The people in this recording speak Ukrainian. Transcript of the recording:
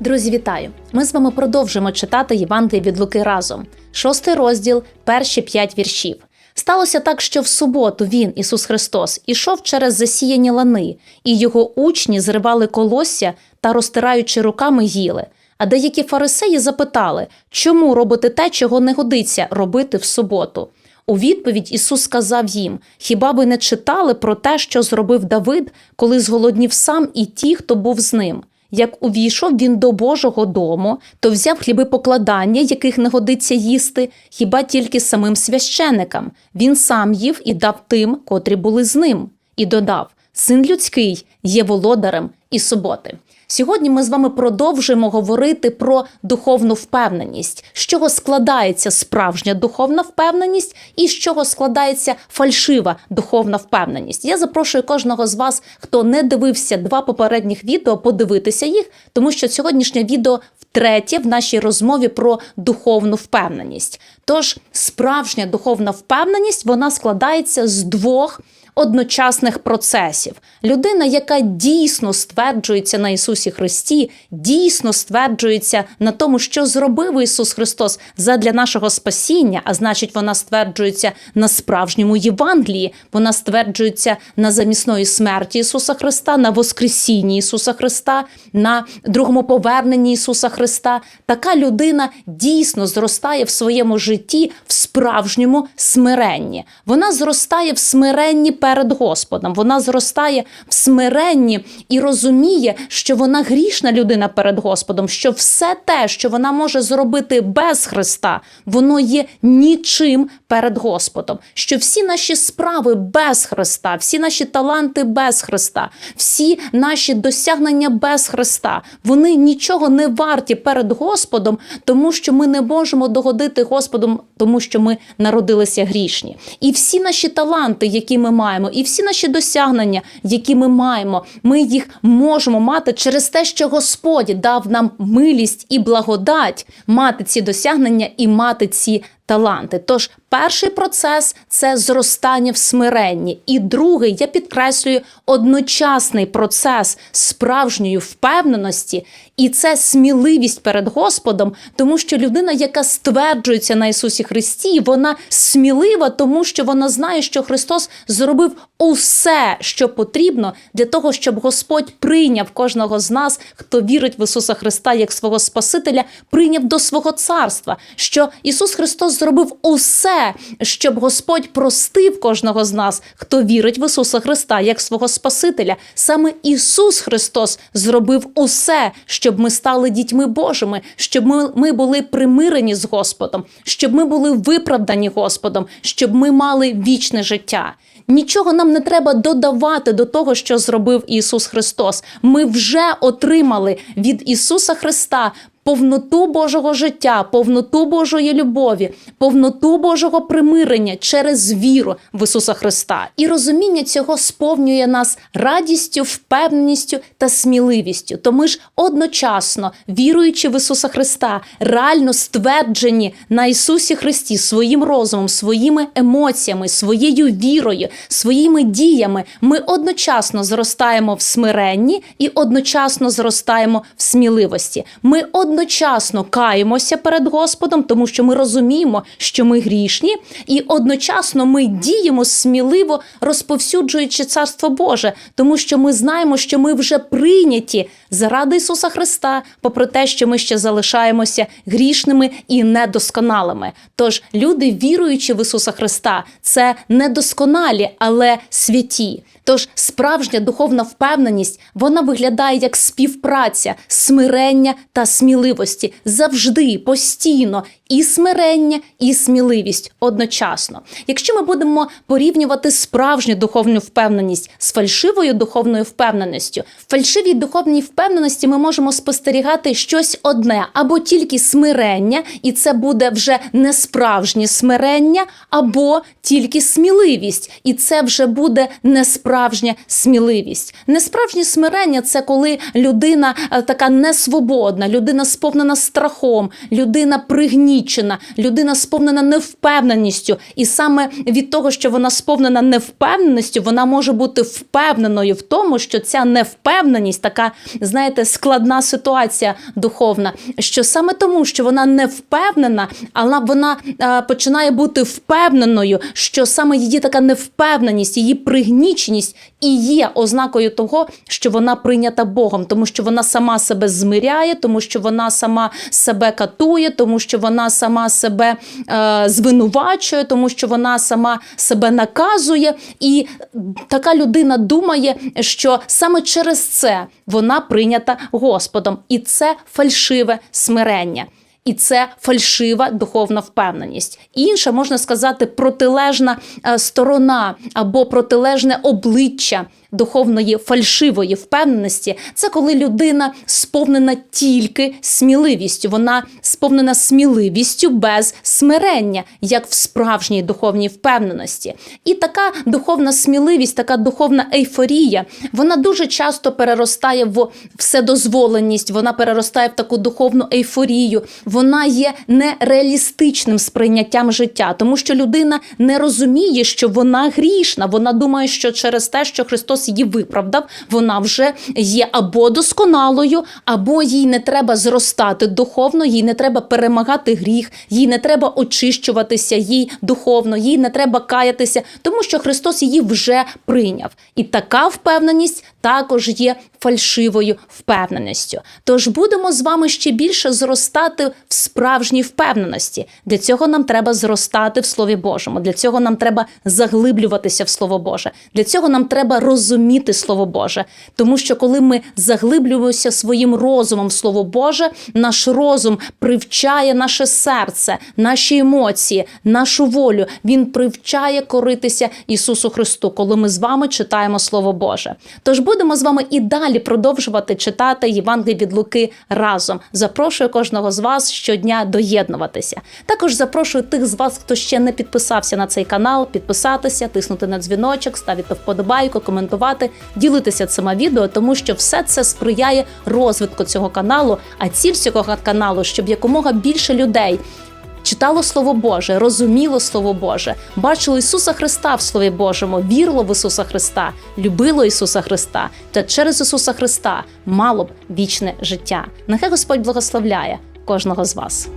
Друзі, вітаю! Ми з вами продовжимо читати Євангеліє від Луки разом. Шостий розділ, перші п'ять віршів. Сталося так, що в суботу він, Ісус Христос, ішов через засіяні лани, і його учні зривали колосся та, розтираючи руками, їли. А деякі фарисеї запитали, чому робити те, чого не годиться робити в суботу. У відповідь Ісус сказав їм: Хіба ви не читали про те, що зробив Давид, коли зголоднів сам і ті, хто був з ним? Як увійшов він до Божого дому, то взяв хліби покладання, яких не годиться їсти, хіба тільки самим священикам. Він сам їв і дав тим, котрі були з ним, і додав: Син людський є володарем і суботи. Сьогодні ми з вами продовжуємо говорити про духовну впевненість, з чого складається справжня духовна впевненість і з чого складається фальшива духовна впевненість. Я запрошую кожного з вас, хто не дивився два попередніх відео, подивитися їх, тому що сьогоднішнє відео втретє в нашій розмові про духовну впевненість. Тож справжня духовна впевненість вона складається з двох одночасних процесів. Людина, яка дійсно стверджується на Ісусі Христі, дійсно стверджується на тому, що зробив Ісус Христос задля нашого спасіння, а значить, вона стверджується на справжньому Євангелії, вона стверджується на замісної смерті Ісуса Христа, на Воскресінні Ісуса Христа, на другому поверненні Ісуса Христа. Така людина дійсно зростає в своєму житті в справжньому смиренні. Вона зростає в смиренні перед Господом. Вона зростає в смиренні і розуміє, що вона грішна людина перед Господом, що все те, що вона може зробити без Христа, воно є нічим перед Господом. Що всі наші справи без Христа, всі наші таланти без Христа, всі наші досягнення без Христа, вони нічого не варті перед Господом, тому що ми не можемо догодити Господом, тому що ми народилися грішні. І всі наші таланти, які ми маємо, і всі наші досягнення, які ми маємо, ми їх можемо мати через те, що Господь дав нам милість і благодать мати ці досягнення і мати ці таланти. Тож перший процес це зростання в смиренні, і другий, я підкреслюю, одночасний процес справжньої впевненості, і це сміливість перед Господом, тому що людина, яка стверджується на Ісусі Христі, вона смілива, тому що вона знає, що Христос зробив усе, що потрібно для того, щоб Господь прийняв кожного з нас, хто вірить в Ісуса Христа як свого Спасителя, прийняв до свого царства. Що Ісус Христос зробив усе, щоб Господь простив кожного з нас, хто вірить в Ісуса Христа як свого Спасителя. Саме Ісус Христос зробив усе, щоб ми стали дітьми Божими, щоб ми, ми були примирені з Господом, щоб ми були виправдані Господом, щоб ми мали вічне життя. Нічого нам не треба додавати до того, що зробив Ісус Христос. Ми вже отримали від Ісуса Христа. Повноту Божого життя, повноту Божої любові, повноту Божого примирення через віру в Ісуса Христа. І розуміння цього сповнює нас радістю, впевненістю та сміливістю. То ми ж одночасно, віруючи в Ісуса Христа, реально стверджені на Ісусі Христі своїм розумом, своїми емоціями, своєю вірою, своїми діями, ми одночасно зростаємо в смиренні і одночасно зростаємо в сміливості. Ми одночасно каємося перед Господом, тому що ми розуміємо, що ми грішні, і одночасно ми діємо сміливо, розповсюджуючи Царство Боже, тому що ми знаємо, що ми вже прийняті заради Ісуса Христа, попри те, що ми ще залишаємося грішними і недосконалими. Тож люди, віруючи в Ісуса Христа, це недосконалі, але святі. Тож справжня духовна впевненість вона виглядає як співпраця, смирення та сміливості завжди, постійно, і смирення, і сміливість одночасно. Якщо ми будемо порівнювати справжню духовну впевненість з фальшивою духовною впевненістю, в фальшивій духовній впевненості ми можемо спостерігати щось одне або тільки смирення, і це буде вже не справжнє смирення, або тільки сміливість, і це вже буде несправжня сміливість. Несправжнє смирення це коли людина е, така несвободна, людина сповнена страхом, людина пригнічена, людина сповнена невпевненістю. І саме від того, що вона сповнена невпевненістю, вона може бути впевненою в тому, що ця невпевненість, така, знаєте, складна ситуація духовна, що саме тому, що вона не впевнена, але вона е, починає бути впевненою, що саме її така невпевненість, її пригніченість і є ознакою того, що вона прийнята Богом, тому що вона сама себе змиряє, тому що вона сама себе катує, тому що вона сама себе е, звинувачує, тому що вона сама себе наказує. І така людина думає, що саме через це вона прийнята Господом, і це фальшиве смирення. І це фальшива духовна впевненість. Інша, можна сказати, протилежна е, сторона або протилежне обличчя духовної фальшивої впевненості це коли людина сповнена тільки сміливістю. Вона сповнена сміливістю без смирення, як в справжній духовній впевненості. І така духовна сміливість, така духовна ейфорія, вона дуже часто переростає в вседозволеність, вона переростає в таку духовну ейфорію. Вона є нереалістичним сприйняттям життя, тому що людина не розуміє, що вона грішна. Вона думає, що через те, що Христос її виправдав, вона вже є або досконалою, або їй не треба зростати духовно, їй не треба перемагати гріх, їй не треба очищуватися, їй духовно, їй не треба каятися, тому що Христос її вже прийняв. І така впевненість також є фальшивою впевненістю. Тож будемо з вами ще більше зростати в справжній впевненості. Для цього нам треба зростати в Слові Божому. Для цього нам треба заглиблюватися в Слово Боже. Для цього нам треба розуміти Слово Боже. Тому що коли ми заглиблюємося своїм розумом в Слово Боже, наш розум привчає наше серце, наші емоції, нашу волю. Він привчає коритися Ісусу Христу, коли ми з вами читаємо Слово Боже. Тож будемо з вами і далі продовжувати читати Євангеліє від Луки разом. Запрошую кожного з вас щодня доєднуватися. Також запрошую тих з вас, хто ще не підписався на цей канал, підписатися, тиснути на дзвіночок, ставити вподобайку, коментувати, ділитися цими відео, тому що все це сприяє розвитку цього каналу. А ціль цього каналу, щоб якомога більше людей. Читало Слово Боже, розуміло Слово Боже, бачило Ісуса Христа в Слові Божому, вірило в Ісуса Христа, любило Ісуса Христа та через Ісуса Христа мало б вічне життя. Нехай Господь благословляє кожного з вас.